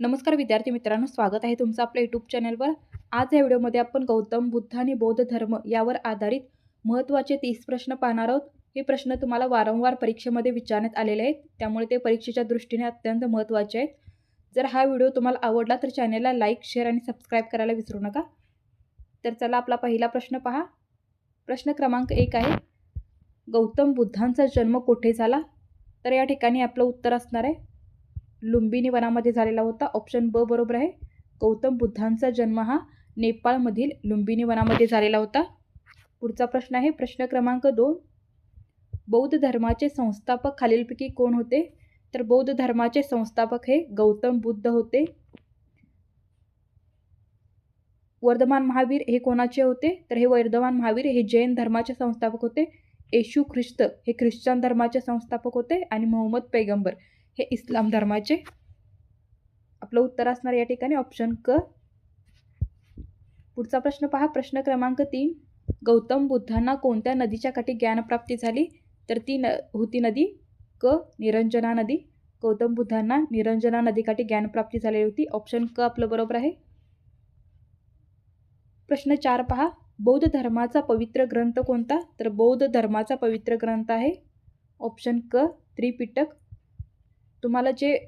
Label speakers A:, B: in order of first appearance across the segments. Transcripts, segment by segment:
A: नमस्कार विद्यार्थी मित्रांनो स्वागत आहे तुमचं आपल्या यूट्यूब चॅनलवर आज या व्हिडिओमध्ये आपण गौतम बुद्ध आणि बौद्ध धर्म यावर आधारित महत्त्वाचे तीस प्रश्न पाहणार आहोत. हे प्रश्न तुम्हाला वारंवार परीक्षेमध्ये विचारण्यात आलेले आहेत. त्यामुळे ते परीक्षेच्या दृष्टीने अत्यंत महत्त्वाचे आहेत. जर हा व्हिडिओ तुम्हाला आवडला तर चॅनलला लाईक शेअर आणि सबस्क्राईब करायला विसरू नका. तर चला आपला पहिला प्रश्न पहा. प्रश्न क्रमांक एक आहे गौतम बुद्धांचा जन्म कुठे झाला? तर या ठिकाणी आपलं उत्तर असणार आहे. लुंबिनी वनामध्ये झालेला होता. ऑप्शन ब बरोबर आहे. गौतम बुद्धांचा जन्म हा नेपाळमधील लुंबिनी वनामध्ये झालेला होता. पुढचा प्रश्न आहे. प्रश्न क्रमांक दोन. बौद्ध धर्माचे संस्थापक खालीलपैकी कोण होते? तर बौद्ध धर्माचे संस्थापक हे गौतम बुद्ध होते. वर्धमान महावीर हे कोणाचे होते? तर हे वर्धमान महावीर हे जैन धर्माचे संस्थापक होते. येशू ख्रिस्त हे ख्रिश्चन धर्माचे संस्थापक होते. आणि मोहम्मद पैगंबर हे इस्लाम धर्माचे. आपलं उत्तर असणार या ठिकाणी ऑप्शन क. पुढचा प्रश्न पहा. प्रश्न क्रमांक तीन. गौतम बुद्धांना कोणत्या नदीच्या काठी ज्ञानप्राप्ती झाली? तर ती न होती नदी क निरंजना नदी. गौतम बुद्धांना निरंजना नदीकाठी ज्ञानप्राप्ती झालेली होती. ऑप्शन क आपलं बरोबर आहे. प्रश्न चार पहा. बौद्ध धर्माचा पवित्र ग्रंथ कोणता? तर बौद्ध धर्माचा पवित्र ग्रंथ आहे. ऑप्शन क त्रिपिटक. तुम्हाला जे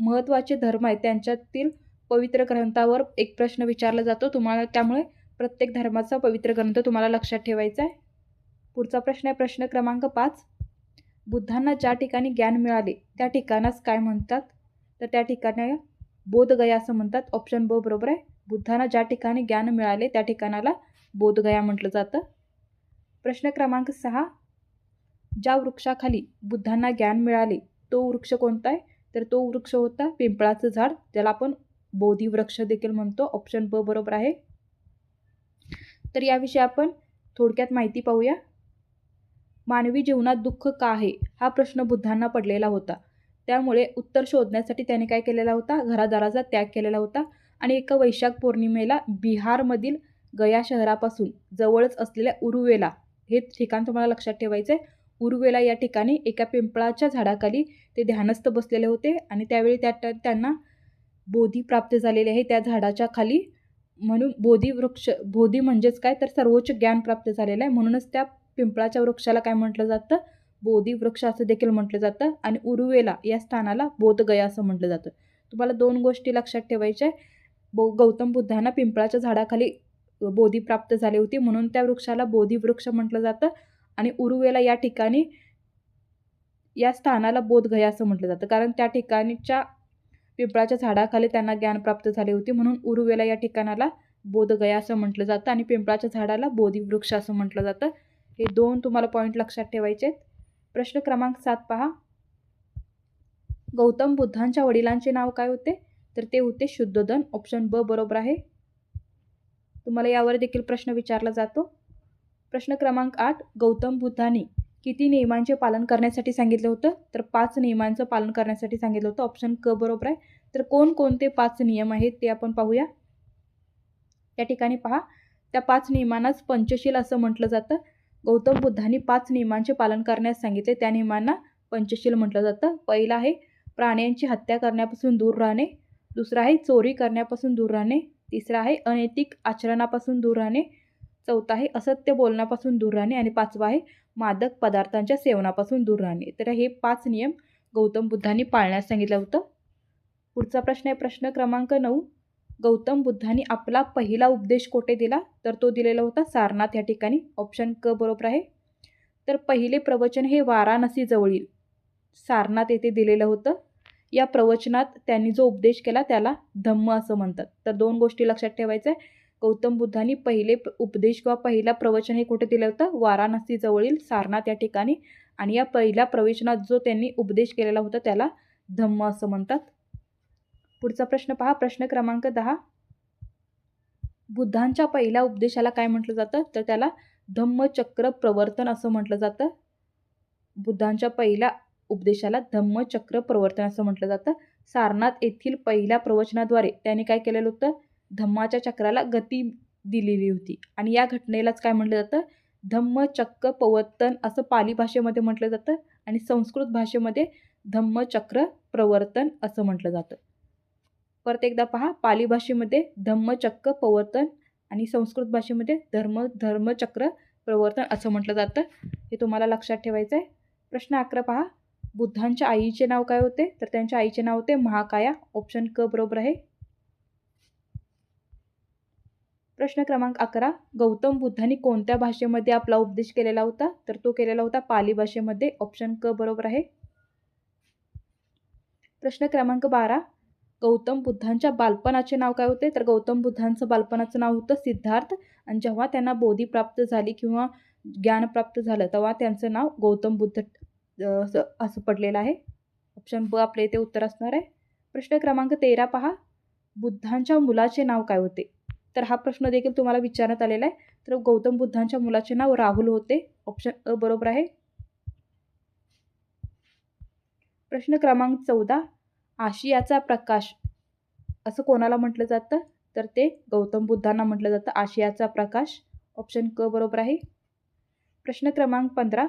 A: महत्त्वाचे धर्म आहेत त्यांच्यातील पवित्र ग्रंथावर एक प्रश्न विचारला जातो. तुम्हाला त्यामुळे प्रत्येक धर्माचा पवित्र ग्रंथ तुम्हाला लक्षात ठेवायचा आहे. पुढचा प्रश्न आहे प्रश्न क्रमांक पाच. बुद्धांना ज्या ठिकाणी ज्ञान मिळाले त्या ठिकाणास काय म्हणतात? तर त्या ठिकाणी बोधगया असं म्हणतात. ऑप्शन ब बरोबर आहे. बुद्धांना ज्या ठिकाणी ज्ञान मिळाले त्या ठिकाणाला बोधगया म्हटलं जातं. प्रश्न क्रमांक सहा. ज्या वृक्षाखाली बुद्धांना ज्ञान मिळाले तो वृक्ष कोणता आहे? तर तो वृक्ष होता पिंपळाचं झाड ज्याला आपण बोधी वृक्ष देखील म्हणतो. ऑप्शन ब बरोबर आहे. तर याविषयी आपण थोडक्यात माहिती पाहूया. मानवी जीवनात दुःख का आहे? हा प्रश्न बुद्धांना पडलेला होता. त्यामुळे उत्तर शोधण्यासाठी त्याने काय केलेला होता? घरादाराचा त्याग केलेला होता. आणि एका वैशाख पौर्णिमेला बिहारमधील गया शहरापासून जवळच असलेल्या उरुवेला हे ठिकाण तुम्हाला लक्षात ठेवायचं आहे उरुवेला या ठिकाणी एका पिंपळाच्या झाडाखाली ते ध्यानस्थ बसलेले होते आणि त्यावेळी त्या त्यांना बोधी प्राप्त झालेले आहे त्या झाडाच्या खाली. म्हणून बोधी वृक्ष बोधी म्हणजेच काय? तर सर्वोच्च ज्ञान प्राप्त झालेलं आहे. म्हणूनच त्या पिंपळाच्या वृक्षाला काय म्हटलं जातं? बोधी वृक्ष असं देखील म्हटलं जातं आणि उरुवेला या स्थानाला बोधगया असं म्हटलं जातं. तुम्हाला दोन गोष्टी लक्षात ठेवायच्या आहे बो गौतम बुद्धांना पिंपळाच्या झाडाखाली बोधी प्राप्त झाली होती. म्हणून त्या वृक्षाला बोधी वृक्ष म्हटलं जातं. आणि उरुवेला या ठिकाणी या स्थानाला बोधगया असं म्हटलं जातं. कारण त्या ठिकाणीच्या पिंपळाच्या झाडाखाली त्यांना ज्ञान प्राप्त झाले होते म्हणून उरुवेला या ठिकाणाला बोधगया असं म्हटलं जातं आणि पिंपळाच्या झाडाला बोधिवृक्ष असं म्हटलं जातं. हे दोन तुम्हाला पॉईंट लक्षात ठेवायचे आहेत. प्रश्न क्रमांक सात पहा. गौतम बुद्धांच्या वडिलांचे नाव काय होते? तर ते होते शुद्धोधन ऑप्शन ब बरोबर आहे. तुम्हाला यावर देखील प्रश्न विचारला जातो. प्रश्न क्रमांक आठ गौतम बुद्धाने किती नियमांचे पालन करण्यासाठी सांगितलं होतं? तर पाच नियमांचं पालन करण्यासाठी सांगितलं होतं. ऑप्शन क बरोबर आहे. तर कोणकोणते पाच नियम आहेत ते आपण पाहूया. या ठिकाणी पहा. त्या पाच नियमांनाच पंचशील असं म्हटलं जातं. गौतम बुद्धांनी पाच नियमांचे पालन करण्यास सांगितले. त्या नियमांना पंचशील म्हटलं जातं. पहिलं आहे प्राण्यांची हत्या करण्यापासून दूर राहणे. दुसरं आहे चोरी करण्यापासून दूर राहणे. तिसरं आहे अनैतिक आचरणापासून दूर राहणे. चौथा आहे असत्य बोलण्यापासून दूर राहणे आणि पाचवा आहे मादक पदार्थांच्या सेवनापासून दूर राहणे. तर हे पाच नियम गौतम बुद्धांनी पाळण्यास सांगितलं होतं. पुढचा प्रश्न आहे प्रश्न क्रमांक नऊ. गौतम बुद्धांनी आपला पहिला उपदेश कोठे दिला? तर तो दिलेला होता सारनाथ या ठिकाणी. ऑप्शन क बरोबर आहे. तर पहिले प्रवचन हे वाराणसी जवळील. सारनाथ येथे दिलेलं होतं. या प्रवचनात त्यांनी जो उपदेश केला त्याला धम्म असं म्हणतात. तर दोन गोष्टी लक्षात ठेवायच्या आहे गौतम बुद्धांनी पहिले उपदेश किंवा पहिला प्रवचन हे कुठे दिलं होतं? वाराणसीजवळील सारनाथ या ठिकाणी. आणि या पहिल्या प्रवचनात जो त्यांनी उपदेश केलेला होता त्याला धम्म असं म्हणतात. पुढचा प्रश्न पहा. प्रश्न क्रमांक दहा. बुद्धांच्या पहिल्या उपदेशाला काय म्हटलं जातं? तर त्याला धम्मचक्र प्रवर्तन असं म्हटलं जातं. बुद्धांच्या पहिल्या उपदेशाला धम्मचक्र प्रवर्तन असं म्हटलं जातं. सारनाथ येथील पहिल्या प्रवचनाद्वारे त्यांनी काय केलेलं होतं? धम्माच्या चक्राला गती दिलेली होती. आणि या घटनेलाच काय म्हटलं जातं? धम्मचक्र पवर्तन असं पाली भाषेमध्ये म्हटलं जातं आणि संस्कृत भाषेमध्ये धम्मचक्र प्रवर्तन असं म्हटलं जातं. परत एकदा पहा पाली भाषेमध्ये धम्मचक्र प्रवर्तन आणि संस्कृत भाषेमध्ये धर्म धर्मचक्र प्रवर्तन असं म्हटलं जातं. हे तुम्हाला लक्षात ठेवायचं आहे प्रश्न अकरा पहा. बुद्धांच्या आईचे नाव काय होते? तर त्यांच्या आईचे नाव होते महाकाया. ऑप्शन क बरोबर आहे. प्रश्न क्रमांक अकरा गौतम बुद्धांनी कोणत्या भाषेमध्ये आपला उपदेश केलेला होता? तर तो केलेला होता पाली भाषेमध्ये ऑप्शन क बरोबर आहे. प्रश्न क्रमांक बारा गौतम बुद्धांच्या बालपणाचे नाव काय होते? तर गौतम बुद्धांचं बालपणाचं नाव होतं सिद्धार्थ. आणि जेव्हा त्यांना बोधी प्राप्त झाली किंवा ज्ञान प्राप्त झालं तेव्हा त्यांचं नाव गौतम बुद्ध असं असं पडलेलं आहे. ऑप्शन ब आपल्या इथे उत्तर असणार आहे. प्रश्न क्रमांक तेरा पहा. बुद्धांच्या मुलाचे नाव काय होते? तर हा प्रश्न देखील तुम्हाला विचारण्यात आलेला आहे. तर गौतम बुद्धांच्या मुलाचे नाव राहुल होते. ऑप्शन अ बरोबर आहे. प्रश्न क्रमांक चौदा. आशियाचा प्रकाश. असं कोणाला म्हटलं जातं? तर ते गौतम बुद्धांना म्हटलं जातं. आशियाचा प्रकाश. ऑप्शन क बरोबर आहे. प्रश्न क्रमांक पंधरा.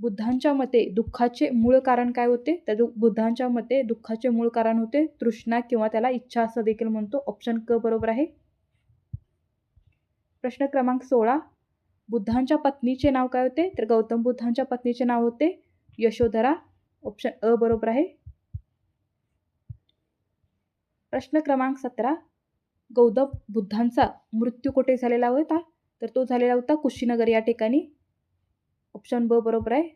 A: बुद्धांच्या मते दुःखाचे मूळ कारण काय होते? तर दु बुद्धांच्या मते दुःखाचे मूळ कारण होते. तृष्णा किंवा त्याला इच्छा असं देखील म्हणतो. ऑप्शन क बरोबर आहे. प्रश्न क्रमांक सोळा. बुद्धांच्या पत्नीचे नाव काय होते? तर गौतम बुद्धांच्या पत्नीचे नाव होते यशोधरा. ऑप्शन अ बरोबर आहे. प्रश्न क्रमांक सतरा. गौतम बुद्धांचा मृत्यू कुठे झालेला होता? तर तो झालेला होता कुशीनगर या ठिकाणी. ऑप्शन ब बरोबर आहे.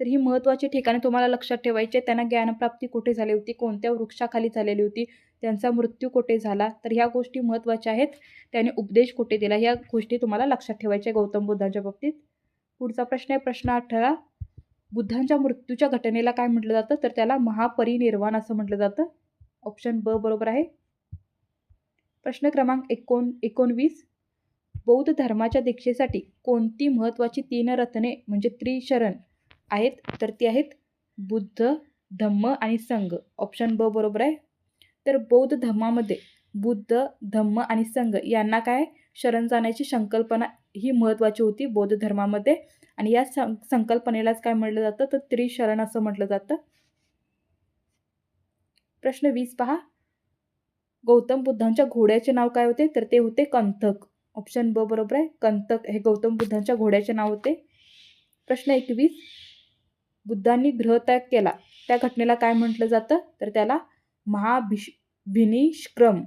A: तर ही महत्त्वाची ठिकाणे तुम्हाला लक्षात ठेवायची आहे त्यांना ज्ञानप्राप्ती कुठे झाली होती? कोणत्या वृक्षाखाली झालेली होती? त्यांचा मृत्यू कुठे झाला? तर ह्या गोष्टी महत्त्वाच्या आहेत. त्याने उपदेश कुठे दिला? ह्या गोष्टी तुम्हाला लक्षात ठेवायच्या गौतम बुद्धांच्या बाबतीत. पुढचा प्रश्न आहे प्रश्न अठरा. बुद्धांच्या मृत्यूच्या घटनेला काय म्हटलं जातं? तर त्याला महापरिनिर्वाण असं म्हटलं जातं. ऑप्शन ब बरोबर आहे. प्रश्न क्रमांक एकोण एकोणवीस. बौद्ध धर्माच्या दीक्षेसाठी कोणती महत्त्वाची तीन रत्ने म्हणजे त्रिशरण आहेत? तर ती आहेत बुद्ध धम्म आणि संघ. ऑप्शन ब बरोबर आहे. तर बौद्ध धर्मामध्ये बुद्ध धम्म आणि संघ यांना काय शरण जाण्याची संकल्पना ही महत्त्वाची होती बौद्ध धर्मामध्ये. आणि या सं संकल्पनेलाच काय म्हटलं जातं? तर त्रिशरण असं म्हटलं जातं. प्रश्न वीस पहा. गौतम बुद्धांच्या घोड्याचे नाव काय होते? तर ते होते कंथक. ऑप्शन ब बरोबर आहे. कंथक हे गौतम बुद्धांच्या घोड्याचे नाव होते. प्रश्न एकवीस. बुद्धांनी ग्रहत्याग केला. त्या घटनेला काय म्हटलं जातं? तर त्याला महाभिष भिनिष्क्रम.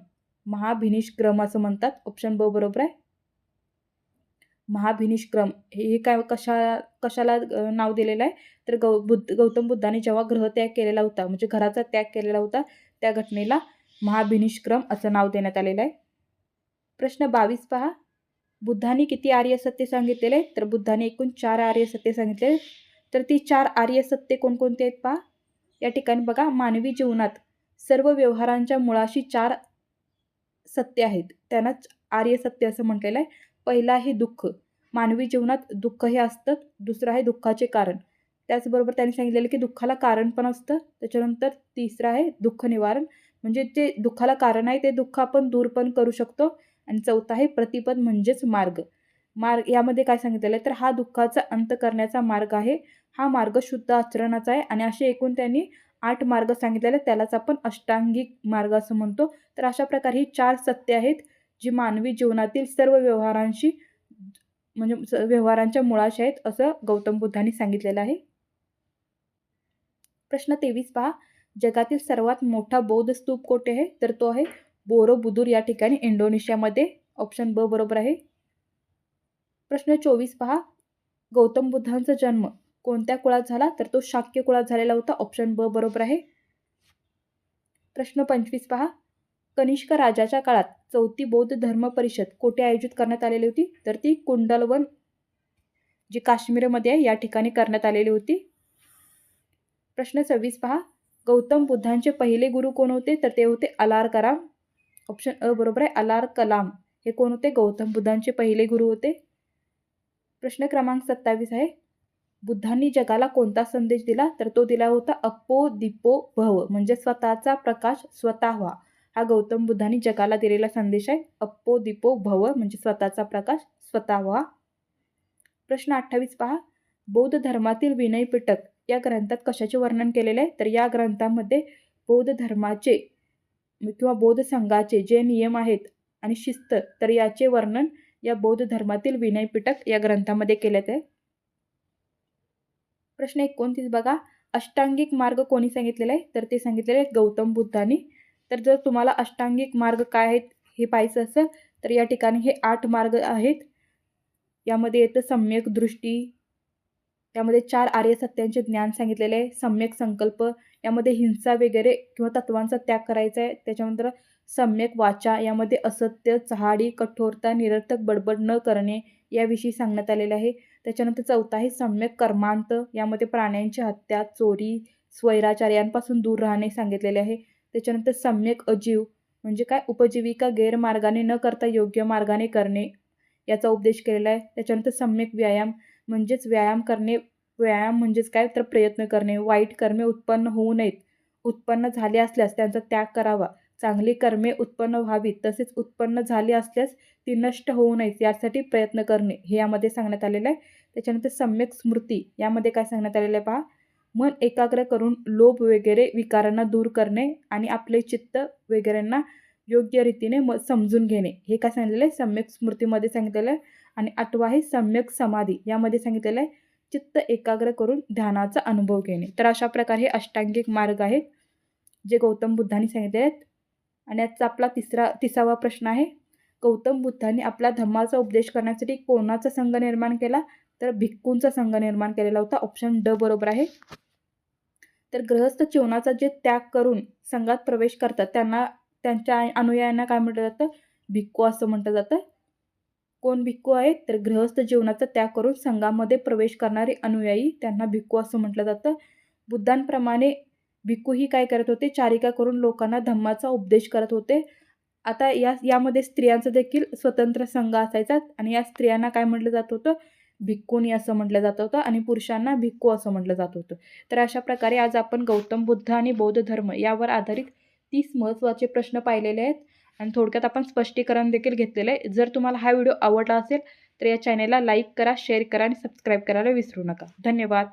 A: महाभिनिष्क्रम असं म्हणतात. ऑप्शन ब बरोबर आहे. महाभिनिष्क्रम. हे काय कशा कशाला नाव दिलेलं आहे? तर गौ बुद्ध गौतम बुद्धाने जेव्हा ग्रहत्याग केलेला होता म्हणजे घराचा त्याग केलेला होता त्या घटनेला महाभिनिष्क्रम असं नाव देण्यात आलेलं आहे. प्रश्न बावीस पहा. बुद्धाने किती आर्य सत्य सांगितलेले? तर बुद्धाने एकूण चार आर्य सत्य सांगितले तर ती चार आर्य सत्य कोणकोणते आहेत पहा? या ठिकाणी बघा. मानवी जीवनात सर्व व्यवहारांच्या मुळाशी चार सत्य आहेत. त्यांनाच आर्य सत्य असं म्हटलेलं आहे. पहिला आहे दुःख. मानवी जीवनात दुःख हे असतं दुसरं आहे दुःखाचे कारण. त्याचबरोबर त्यांनी सांगितलेलं की दुःखाला कारण पण असतं. त्याच्यानंतर तिसरं आहे दुःख निवारण. म्हणजे जे दुःखाला कारण आहे ते दुःख आपण दूर पण करू शकतो. आणि चौथा आहे प्रतिपद म्हणजेच मार्ग. मार्ग यामध्ये काय सांगितलेलं आहे? तर हा दुःखाचा अंत करण्याचा मार्ग आहे. हा मार्ग शुद्ध आचरणाचा आहे. आणि असे एकूण त्यांनी आठ मार्ग सांगितलेले त्यालाच आपण अष्टांगिक मार्ग असं म्हणतो. तर अशा प्रकारे ही चार सत्य आहेत जी मानवी जीवनातील सर्व व्यवहारांशी म्हणजे व्यवहारांच्या मुळाशी आहेत असं गौतम बुद्धांनी सांगितलेलं आहे. प्रश्न तेवीस पहा. जगातील सर्वात मोठा बौद्ध स्तूप कोठे आहे? तर तो आहे बोरोबुदूर या ठिकाणी इंडोनेशियामध्ये. ऑप्शन ब बरोबर आहे. प्रश्न चोवीस पहा. गौतम बुद्धांचा जन्म कोणत्या कुळात झाला तर तो शाक्य कुळात झालेला होता. ऑप्शन ब बरोबर आहे. प्रश्न पंचवीस पहा. कनिष्क राजाच्या काळात चौथी बौद्ध धर्म परिषद कोठे आयोजित करण्यात आलेली होती? तर ती कुंडलवन जी काश्मीरमध्ये आहे या ठिकाणी करण्यात आलेली होती. प्रश्न सव्वीस पहा. गौतम बुद्धांचे पहिले गुरु कोण होते? तर ते होते अलार कराम ऑप्शन अ बरोबर आहे. अलार कलाम. हे कोण होते? गौतम बुद्धांचे पहिले गुरु होते. प्रश्न क्रमांक सत्तावीस आहे. बुद्धांनी जगाला कोणता संदेश दिला? तर तो दिला होता अप्पो दिपो भव म्हणजे स्वतःचा प्रकाश स्वतः व्हा हा गौतम बुद्धांनी जगाला दिलेला संदेश आहे अप्पो दिपो भव म्हणजे स्वतःचा प्रकाश स्वतः व्हा प्रश्न अठ्ठावीस पहा. बौद्ध धर्मातील विनय पिटक या ग्रंथात कशाचे वर्णन केलेले आहे? तर या ग्रंथामध्ये बौद्ध धर्माचे किंवा बौद्ध संघाचे जे नियम आहेत आणि शिस्त तर याचे वर्णन या बौद्ध धर्मातील विनय पिटक या ग्रंथामध्ये केलेत आहे. प्रश्न एकोणतीस बघा. अष्टांगिक मार्ग कोणी सांगितलेला आहे? तर ते सांगितलेले आहेत गौतम बुद्धांनी. तर जर तुम्हाला अष्टांगिक मार्ग काय आहेत हे पाहायचं असेल तर या ठिकाणी हे आठ मार्ग आहेत. यामध्ये येतं सम्यक दृष्टी. यामध्ये चार आर्य सत्यांचे ज्ञान सांगितलेले आहे. सम्यक संकल्प. यामध्ये हिंसा वगैरे किंवा तत्वांचा त्याग करायचा आहे. त्याच्यानंतर सम्यक वाचा. यामध्ये असत्य चहाडी कठोरता निरर्थक बडबड न करणे याविषयी सांगण्यात आलेले आहे. त्याच्यानंतर चौथा आहे सम्यक कर्मांत. यामध्ये प्राण्यांची हत्या चोरी स्वैराचार्यांपासून दूर राहणे सांगितलेले आहे. त्याच्यानंतर सम्यक अजीव म्हणजे काय? उपजीविका गैरमार्गाने न करता योग्य मार्गाने करणे याचा उपदेश केलेला आहे. त्याच्यानंतर सम्यक व्यायाम म्हणजेच व्यायाम करणे व्यायाम म्हणजेच काय? तर प्रयत्न करणे वाईट कर्मे उत्पन्न होऊ नयेत. उत्पन्न झाले असल्यास त्यांचा त्याग करावा. चांगली कर्मे उत्पन्न व्हावीत तसेच उत्पन्न झाली असल्यास ती नष्ट होऊ नयेत यासाठी प्रयत्न करणे हे यामध्ये सांगण्यात आलेलं आहे. त्याच्यानंतर सम्यक स्मृती यामध्ये काय सांगण्यात आलेलं आहे पहा. मन एकाग्र करून लोभ वगैरे विकारांना दूर करणे आणि आपले चित्त वगैरेंना योग्य रीतीने म समजून घेणे हे काय सांगितलेलं आहे? सम्यक स्मृतीमध्ये सांगितलेलं आहे. आणि आठवा आहे सम्यक समाधी यामध्ये सांगितलेलं आहे चित्त एकाग्र करून ध्यानाचा अनुभव घेणे. तर अशा प्रकारे हे अष्टांगिक मार्ग आहेत जे गौतम बुद्धांनी सांगितले आहेत. आणि आजचा आपला तिसरा तिसावा प्रश्न आहे गौतम बुद्धांनी आपला धम्माचा उपदेश करण्यासाठी कोणाचा संघ निर्माण केला? तर भिक्कूंचा संघ निर्माण केलेला होता. ऑप्शन ड बरोबर आहे. तर गृहस्थ जीवनाचा जे त्याग करून संघात प्रवेश करतात त्यांना त्यांच्या अनुयायांना काय म्हटलं जातं? भिक्खू असं म्हटलं जातं. कोण भिक्खू आहेत तर गृहस्थ जीवनाचा त्याग करून संघामध्ये प्रवेश करणारे अनुयायी त्यांना भिक्खू असं म्हटलं जातं. बुद्धांप्रमाणे भिक्खूही काय करत होते? चारिका करून लोकांना धम्माचा उपदेश करत होते. आता या यामध्ये स्त्रियांचा देखील स्वतंत्र संघ असायचा आणि या स्त्रियांना काय म्हटलं जात होतं? भिक्खुनी असं म्हटलं जात होतं आणि पुरुषांना भिक्खू असं म्हटलं जात होतं. तर अशा प्रकारे आज आपण गौतम बुद्ध आणि बौद्ध धर्म यावर आधारित तीस महत्त्वाचे प्रश्न पाहिलेले आहेत आणि थोडक्यात आपण स्पष्टीकरण देखील घेतलेलं आहे. जर तुम्हाला हा व्हिडिओ आवडला असेल तर या चॅनेलला लाईक करा शेअर करा आणि सबस्क्राईब करायला विसरू नका. धन्यवाद.